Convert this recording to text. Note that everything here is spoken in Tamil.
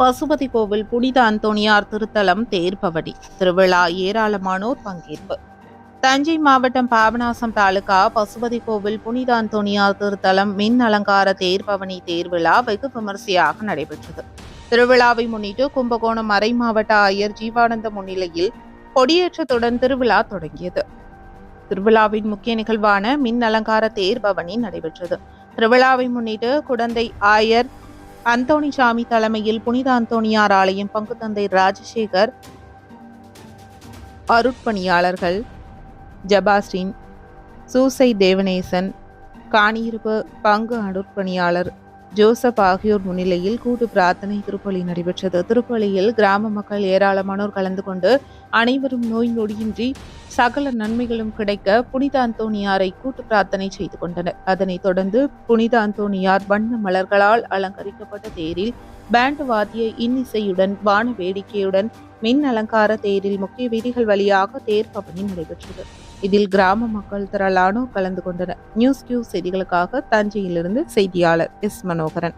பசுபதி கோவில் புனித அந்தோணியார் திருத்தலம் தேர்பவடி. திருவிழா ஏராளமானோர் பங்கேற்பு. தஞ்சை மாவட்டம் பாபநாசம் தாலுகா பசுபதி கோவில் புனித அந்தோணியார் திருத்தலம் மின் அலங்கார தேர்பவனி தேர்விழா வெகு விமரிசையாக நடைபெற்றது. திருவிழாவை முன்னிட்டு கும்பகோணம் மறை மாவட்ட ஆயர் ஜீவானந்த முன்னிலையில் கொடியேற்றத்துடன் திருவிழா தொடங்கியது. திருவிழாவின் முக்கிய நிகழ்வான மின் அலங்கார தேர் பவனி நடைபெற்றது. திருவிழாவை முன்னிட்டு குடந்தை ஆயர் அந்தோணிசாமி தலைமையில் புனித அந்தோணியார் ஆலயம் பங்குத்தந்தை ராஜசேகர் அருட்பணியாளர்கள் ஜபாஸ்டின் சூசை தேவநேசன் காணியிருப்பு பங்கு அருட்பணியாளர் ஜோசப் ஆகியோர் முன்னிலையில் கூட்டு பிரார்த்தனை திருப்பலி நடைபெற்றது. திருப்பலியில் கிராம மக்கள் ஏராளமானோர் கலந்து கொண்டு அனைவரும் நோய் நொடியின்றி சகல நன்மைகளும் கிடைக்க புனித அந்தோணியாரை கூட்டு பிரார்த்தனை செய்து கொண்டனர். அதனைத் தொடர்ந்து புனித அந்தோணியார் வண்ண மலர்களால் அலங்கரிக்கப்பட்ட தேரில் பேண்ட் வாத்திய இன்னிசையுடன் வான வேடிக்கையுடன் மின் அலங்கார தேரில் முக்கிய வீதிகள் வழியாக தேர் பவனி நடைபெற்றது. இதில் கிராம மக்கள் திரளானோர் கலந்து கொண்டனர். நியூஸ் கியூ செய்திகளுக்காக தஞ்சையிலிருந்து செய்தியாளர் எஸ் மனோகரன்.